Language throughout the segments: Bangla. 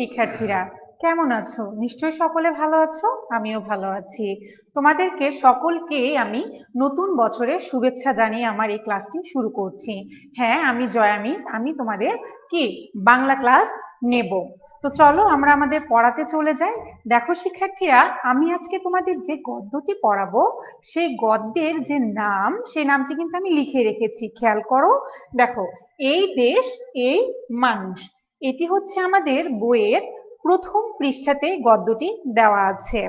শিক্ষার্থীরা, কেমন আছো? নিশ্চয়ই সকলে ভালো আছো? আমিও ভালো আছি। তোমাদেরকে সকলকে আমি নতুন বছরের শুভেচ্ছা জানিয়ে আমার এই ক্লাসটি শুরু করছি। হ্যাঁ আমি জয়া মিস, আমি তোমাদের কি? বাংলা ক্লাস নেব। তো চলো আমরা আমাদের পড়াতে চলে যাই। দেখো শিক্ষার্থীরা, আমি আজকে তোমাদের যে গদ্যটি পড়াবো, সেই গদ্যের যে নাম, সেই নামটি কিন্তু আমি লিখে রেখেছি। খেয়াল করো, দেখো, এই দেশ, এই মানুষ। এটি হচ্ছে আমাদের বইয়ের প্রথম পৃষ্ঠাতে গদ্যটি দেওয়া আছে।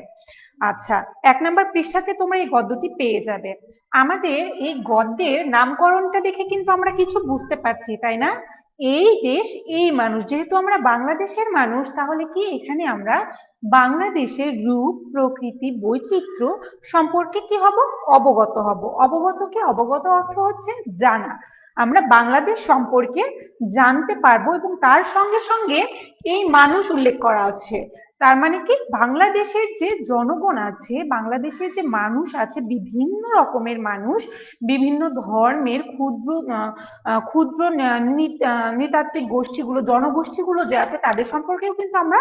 আচ্ছা এক নম্বর পৃষ্ঠাতে তোমরা এই গদ্যটি পেয়ে যাবে। আমাদের এই গদ্যের নামকরণটা দেখে কিন্তু আমরা কিছু বুঝতে পারছি, তাই না? এই দেশ, এই মানুষ, যেহেতু আমরা বাংলাদেশের মানুষ, তাহলে কি এখানে আমরা বাংলাদেশের রূপ, প্রকৃতি, বৈচিত্র্য সম্পর্কে কি হব? অবগত হব। অবগত কি অবগত অর্থ হচ্ছে জানা। আমরা বাংলাদেশ সম্পর্কে জানতে পারব এবং তার সঙ্গে সঙ্গে এই মানুষ উল্লেখ করা আছে। তার মানে কি? বাংলাদেশের যে জনগণ আছে, বাংলাদেশের যে মানুষ আছে, বিভিন্ন রকমের মানুষ, বিভিন্ন ধর্মের ক্ষুদ্র ক্ষুদ্র নৃতাত্ত্বিক গোষ্ঠীগুলো, জনগোষ্ঠীগুলো যে আছে, তাদের সম্পর্কেও কিন্তু আমরা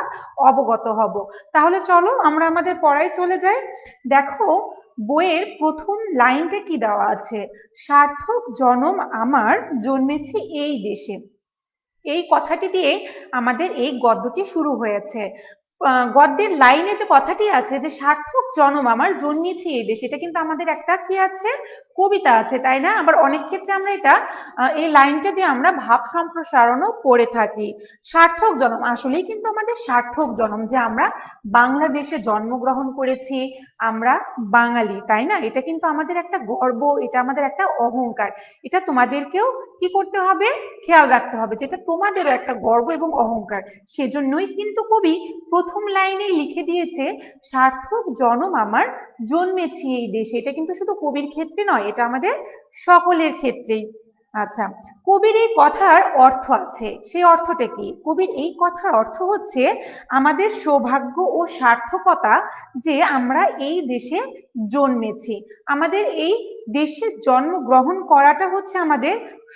অবগত হব। তাহলে চলো আমরা আমাদের পড়ায় চলে যাই। দেখো বইয়ের প্রথম লাইনটা কি দেওয়া আছে? সার্থক জনম আমার জন্মেছি এই দেশে। এই কথাটি দিয়ে আমাদের এই গদ্যটি শুরু হয়েছে। গদ্যের লাইনে যে কথাটি আছে যে, সার্থক জনম আমার জন্মেছি এই দেশে। এটা কিন্তু আমাদের একটা কি আছে? কবিতা আছে, তাই না? আবার অনেক ক্ষেত্রে আমরা এটা এই লাইনটা দিয়ে আমরা ভাব সম্প্রসারণও করে থাকি। সার্থক জনম, আসলেই কিন্তু আমাদের সার্থক জনম যে আমরা বাংলাদেশে জন্মগ্রহণ করেছি, আমরা বাঙালি, তাই না? এটা কিন্তু আমাদের একটা গর্ব, এটা আমাদের একটা অহংকার। এটা তোমাদেরকেও কি করতে হবে? খেয়াল রাখতে হবে যেটা তোমাদেরও একটা গর্ব এবং অহংকার। সেজন্যই কিন্তু কবি প্রথম লাইনে লিখে দিয়েছে, সার্থক জনম আমার জন্মেছি এই দেশে। এটা কিন্তু শুধু কবির ক্ষেত্রে নয়, এটা আমাদের সকলের ক্ষেত্রেই। আচ্ছা কবির এই কথার অর্থ আছে সেই অর্থটা কি? কবির এই কথার অর্থ হচ্ছে, আমাদের সৌভাগ্য ও সার্থকতা যে আমরা এই দেশে জন্মেছি। আমাদের এই দেশে জন্মগ্রহণ করাটা হচ্ছে আমাদের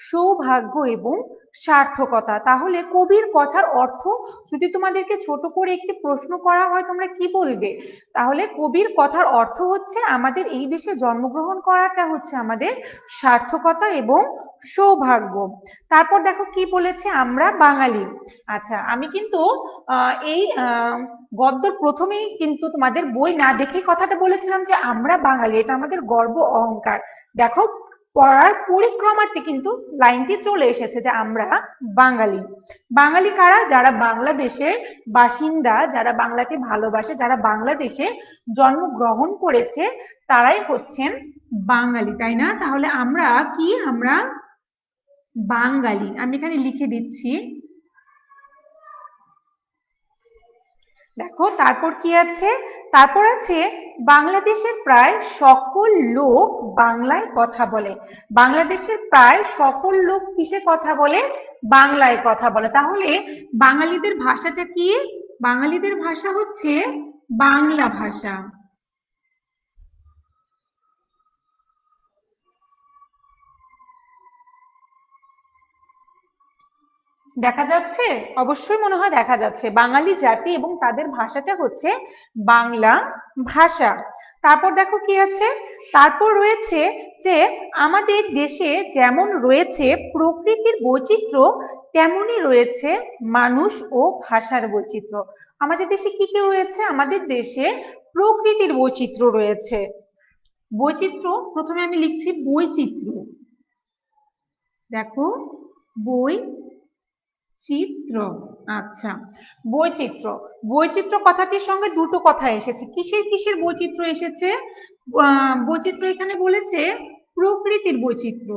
সৌভাগ্য এবং সার্থকতা। তাহলে কবির কথার অর্থ যদি তোমাদেরকে ছোট করে একটি প্রশ্ন করা হয়, তোমরা কি বলবে? তাহলে কবির কথার অর্থ হচ্ছে আমাদের এই দেশে জন্মগ্রহণ করাটা হচ্ছে আমাদের সার্থকতা এবং সৌভাগ্য। তারপর দেখো কি বলেছে আমরা বাঙালি। আচ্ছা আমি কিন্তু এই গদ্যর প্রথমেই কিন্তু তোমাদের বই না দেখে কথাটা বলেছিলাম যে আমরা বাঙালি, এটা আমাদের গর্ব, অহংকার। দেখো পড়ার পরিক্রমাতে কিন্তু লাইনটি চলে এসেছে যে আমরা বাঙালি। বাঙালি কারা? যারা বাংলাদেশের বাসিন্দা, যারা বাংলাকে ভালোবাসে, যারা বাংলাদেশে জন্মগ্রহণ করেছে, তারাই হচ্ছেন বাঙালি, তাই না? তাহলে আমরা কি? আমরা বাঙালি। আমি এখানে লিখে দিচ্ছি দেখো, তারপর কি আছে? তারপর আছে, বাংলাদেশের প্রায় সকল লোক বাংলায় কথা বলে। বাংলাদেশের প্রায় সকল লোক কিসে কথা বলে? বাংলায় কথা বলে। তাহলে বাঙালিদের ভাষাটা কি? বাঙালিদের ভাষা হচ্ছে বাংলা ভাষা। দেখা যাচ্ছে, অবশ্যই মনে হয় দেখা যাচ্ছে। বাঙালি জাতি এবং তাদের ভাষাটা হচ্ছে বাংলা ভাষা। তারপর দেখো কি আছে? তারপর রয়েছে যে আমাদের দেশে যেমন রয়েছে প্রকৃতির বৈচিত্র্য, তেমনই রয়েছে মানুষ ও ভাষার বৈচিত্র্য। আমাদের দেশে কি কি রয়েছে? আমাদের দেশে প্রকৃতির বৈচিত্র্য রয়েছে। বৈচিত্র্য, প্রথমে আমি লিখছি বৈচিত্র্য। দেখো, বই চিত্র। আচ্ছা বৈচিত্র্য। বৈচিত্র্য কথাটির সঙ্গে দুটো কথা এসেছে। কিসের কিসের বৈচিত্র্য এসেছে? বৈচিত্র্য এখানে বলেছে প্রকৃতির বৈচিত্র্য।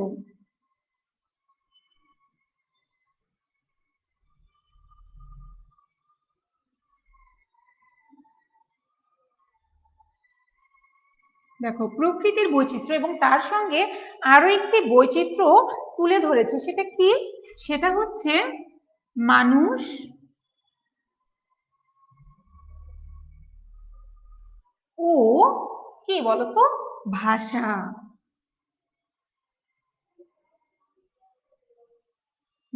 দেখো, প্রকৃতির বৈচিত্র্য এবং তার সঙ্গে আরও একটি বৈচিত্র্য তুলে ধরেছে। সেটা কি? সেটা হচ্ছে মানুষ ও কি বলতো? ভাষা।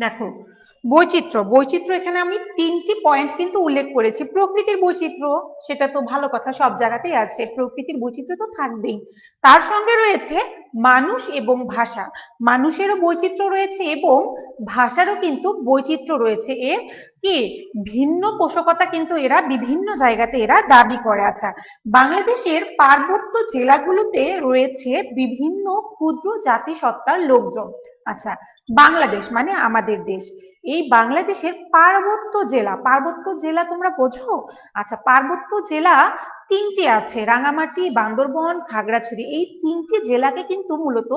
দেখো, বৈচিত্র্য বৈচিত্র্য এখানে আমি তিনটি পয়েন্ট কিন্তু উল্লেখ করেছি। প্রকৃতির বৈচিত্র্য, সেটা তো ভালো কথা, সব জায়গাতেই আছে, প্রকৃতির বৈচিত্র্য তো থাকবেই। তার সঙ্গে রয়েছে মানুষ এবং ভাষা। মানুষেরও বৈচিত্র্য রয়েছে এবং ভাষারও কিন্তু বৈচিত্র্য রয়েছে। এর কি? ভিন্ন পোষকতা কিন্তু এরা বিভিন্ন জায়গাতে এরা দাবি করে। আচ্ছা বাংলাদেশের পার্বত্য জেলাগুলোতে রয়েছে বিভিন্ন ক্ষুদ্র জাতিসত্তার লোকজন। আচ্ছা বাংলাদেশ মানে আমাদের দেশ। এই বাংলাদেশের পার্বত্য জেলা পার্বত্য জেলা তোমরা বোঝো? আচ্ছা পার্বত্য জেলা তিনটি আছে, রাঙামাটি, বান্দরবন, খাগড়াছড়ি। এই তিনটি জেলাকে কিন্তু মূলত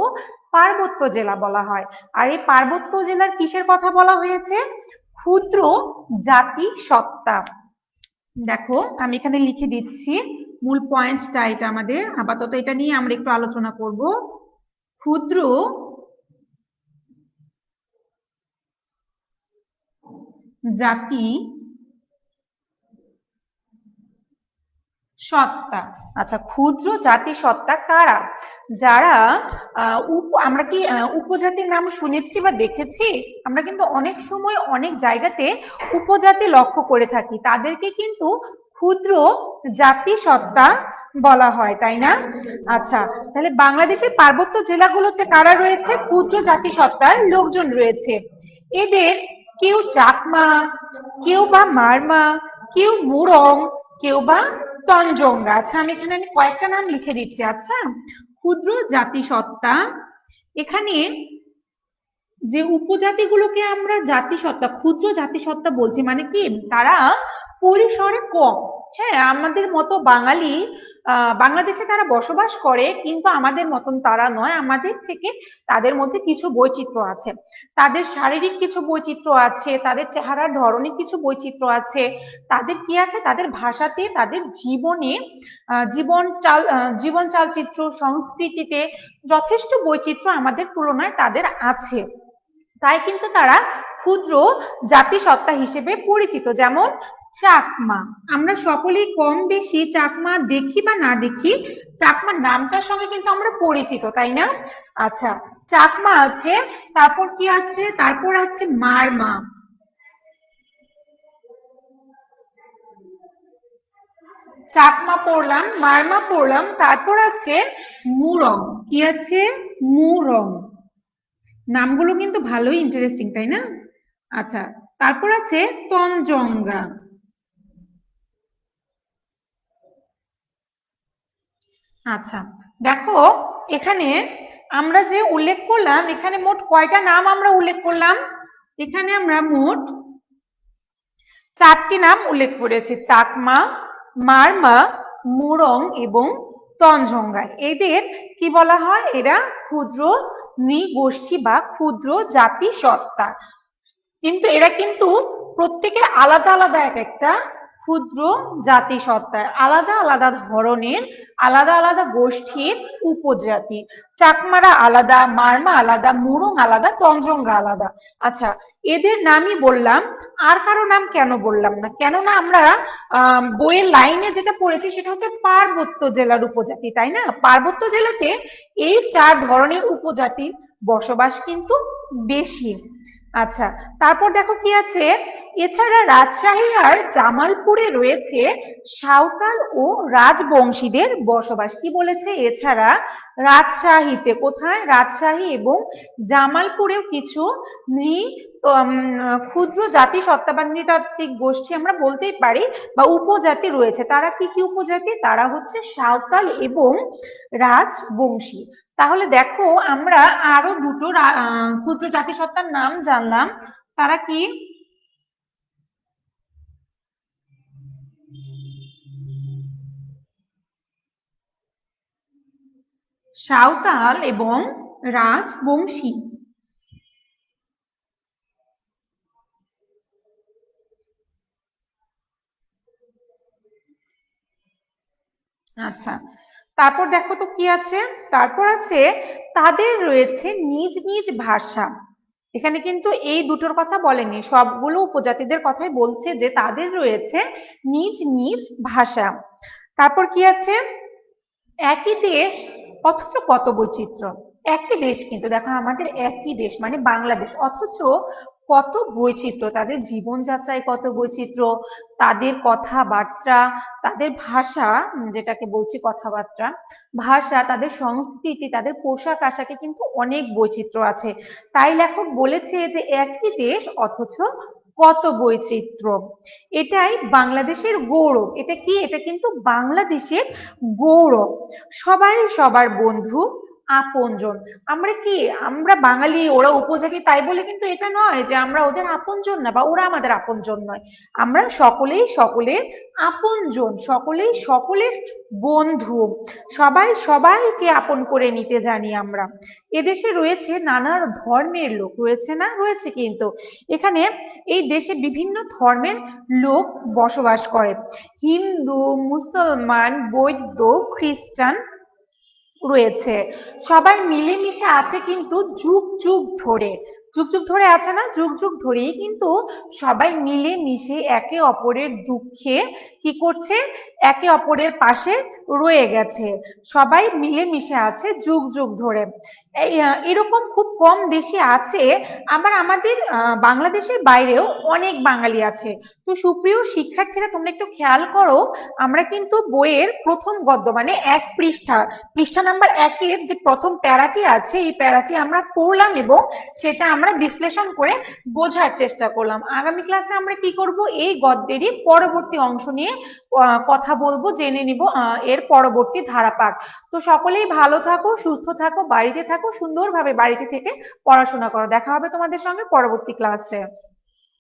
পার্বত্য জেলা বলা হয়। আর এই পার্বত্য জেলার কিসের কথা বলা হয়েছে? ক্ষুদ্র জাতি সত্তা। দেখো, আমি এখানে লিখে দিচ্ছি। মূল পয়েন্টটা এটা আমাদের। আপাতত এটা নিয়ে আমরা একটু আলোচনা করব। ক্ষুদ্র জাতি সত্তা। আচ্ছা ক্ষুদ্র জাতি সত্তা কারা? যারা আমরা কি উপজাতির নাম শুনেছি বা দেখেছি? আমরা কিন্তু অনেক সময় অনেক জায়গাতে উপজাতি লক্ষ্য করে থাকি। তাদেরকে কিন্তু ক্ষুদ্র জাতি সত্তা বলা হয়, তাই না? আচ্ছা তাহলে বাংলাদেশের পার্বত্য জেলাগুলোতে কারা রয়েছে? ক্ষুদ্র জাতি সত্তার লোকজন রয়েছে। এদের কেউ চাকমা, কেউ বা মারমা, কেউ মুরং, কেউ বা তঞ্জঙ্গা। আচ্ছা আমি এখানে আমি কয়েকটা নাম লিখে দিচ্ছি। আচ্ছা ক্ষুদ্র জাতিসত্তা। এখানে যে উপজাতিগুলোকে আমরা জাতিসত্তা, ক্ষুদ্র জাতিসত্তা বলছি মানে কি? তারা পরিসরে কম। হ্যাঁ আমাদের মতো বাঙালি বাংলাদেশে তারা বসবাস করে, কিন্তু আমাদের মতন তারা নয়। আমাদের থেকে তাদের মধ্যে কিছু বৈচিত্র্য আছে। তাদের শারীরিক কিছু বৈচিত্র্য আছে, তাদের চেহারার ধরনে কিছু বৈচিত্র্য আছে, তাদের কি আছে? তাদের ভাষাতে, তাদের জীবনে জীবন চাল জীবন চালচিত্র, সংস্কৃতিতে যথেষ্ট বৈচিত্র্য আমাদের তুলনায় তাদের আছে। তাই কিন্তু তারা ক্ষুদ্র জাতিসত্তা হিসেবে পরিচিত। যেমন চাকমা। আমরা সকলেই কম বেশি চাকমা দেখি বা না দেখি চাকমা নামটার সঙ্গে কিন্তু আমরা পরিচিত, তাই না? আচ্ছা চাকমা আছে, তারপর কি আছে? তারপর আছে মারমা। চাকমা পড়লাম, মারমা পড়লাম, তারপর আছে মুরং। কি আছে? মুরং। নামগুলো কিন্তু ভালোই ইন্টারেস্টিং তাই না? আচ্ছা তারপর আছে তঞ্জঙ্গা। আচ্ছা দেখো, এখানে আমরা যে উল্লেখ করলাম, এখানে মোট কয়টা নাম আমরা উল্লেখ করলাম? এখানে আমরা মোট চারটি নাম উল্লেখ করেছি, চাকমা, মারমা, মুরং এবং তঞ্জঙ্গা এদের কি বলা হয়? এরা ক্ষুদ্র নৃগোষ্ঠী বা ক্ষুদ্র জাতি সত্তা কিন্তু এরা কিন্তু প্রত্যেকে আলাদা আলাদা এক একটা ক্ষুদ্র জাতিসত্তার আলাদা আলাদা ধরনের, আলাদা আলাদা গোষ্ঠীর উপজাতি। চাকমারা আলাদা, মারমা আলাদা, মুরং আলাদা, তঞ্জঙ্গা আলাদা। আচ্ছা এদের নামই বললাম, আর কারও নাম কেন বললাম না? কেননা আমরা বইয়ের লাইনে যেটা পড়েছি সেটা হচ্ছে পার্বত্য জেলার উপজাতি, তাই না? পার্বত্য জেলাতে এই চার ধরনের উপজাতির বসবাস কিন্তু বেশি। আচ্ছা তারপর দেখো কি আছে? এছাড়া রাজশাহী আর জামালপুরে রয়েছে সাঁওতাল ও রাজবংশীদের বসবাস। কি বলেছে? এছাড়া রাজশাহীতে কোথায়? রাজশাহী এবং জামালপুরেও কিছু ক্ষুদ্র জাতি সত্তা গোষ্ঠী আমরা বলতেই পারি বা উপজাতি রয়েছে। তারা কি কি উপজাতি? তারা হচ্ছে সাঁওতাল এবং রাজবংশী। তাহলে দেখো আমরা আরও দুটো ক্ষুদ্র জাতিসত্তার নাম জানলাম। তারা কি? সাঁওতাল এবং রাজবংশী। আচ্ছা তারপর দেখো তো কি আছে? তারপর আছে, তাদের রয়েছে নিজ নিজ ভাষা। এখানে কিন্তু এই দুটোর কথা বলেনি, সবগুলো উপজাতিদের কথাই বলছে যে তাদের রয়েছে নিজ নিজ ভাষা। তারপর কি আছে? একই দেশ, অথচ কত বৈচিত্র্য। একই দেশ কিন্তু, দেখো আমাদের একই দেশ মানে বাংলাদেশ। অথচ কত বৈচিত্র্য, তাদের জীবনযাত্রায় কত বৈচিত্র্য, তাদের কথাবার্তা, তাদের ভাষা, যেটাকে বলছি কথাবার্তা, ভাষা, তাদের সংস্কৃতি, তাদের পোশাক আশাকে কিন্তু অনেক বৈচিত্র্য আছে। তাই লেখক বলেছে যে একই দেশ অথচ কত বৈচিত্র্য। এটাই বাংলাদেশের গৌরব। এটা কি? এটা কিন্তু বাংলাদেশের গৌরব। সবাই সবার বন্ধু আপনজন। আমরা কি? আমরা বাঙালি, ওরা উপজাতি তাই বলে কিন্তু এটা নয় যে আমরা ওদের আপনজন না বা ওরা আমাদের আপনজন নয়। আমরা সকলেই সকলের আপনজন, সকলেই সকলের বন্ধু। সবাই সবাইকে আপন করে নিতে জানি আমরা। এদেশে রয়েছে নানা ধর্মের লোক। রয়েছে না? রয়েছে কিন্তু। এখানে এই দেশে বিভিন্ন ধর্মের লোক বসবাস করে। হিন্দু, মুসলমান, বৌদ্ধ, খ্রিস্টান রয়েছে। সবাই মিলেমিশে আছে কিন্তু যুগ যুগ ধরে। যুগ যুগ ধরে আছে না? যুগ যুগ ধরেই কিন্তু সবাই মিলে মিশে একে অপরের দুঃখে কি করছে? একে অপরের পাশে রয়ে গেছে। সবাই মিলে মিশে আছে যুগ যুগ ধরে। এরকম খুব কম দেশে আছে। আবার আমাদের বাংলাদেশের বাইরেও অনেক বাঙালি আছে। তো সুপ্রিয় শিক্ষার্থীরা, তোমরা একটু খেয়াল করো, আমরা কিন্তু বইয়ের প্রথম গদ্য মানে এক পৃষ্ঠা পৃষ্ঠা নাম্বার একের যে প্রথম প্যারাটি আছে, এই প্যারাটি আমরা পড়লাম এবং সেটা আমরা বিশ্লেষণ করে বোঝার চেষ্টা করলাম। আগামী ক্লাসে আমরা কি করব? এই গদ্যেরই পরবর্তী অংশ নিয়ে কথা বলব, জেনে নিব এর পরবর্তী ধারাপাক তো সকলেই ভালো থাকো, সুস্থ থাকো, বাড়িতে থাকো সুন্দরভাবে বাড়িতে থেকে পড়াশোনা করো। দেখা হবে তোমাদের সঙ্গে পরবর্তী ক্লাসে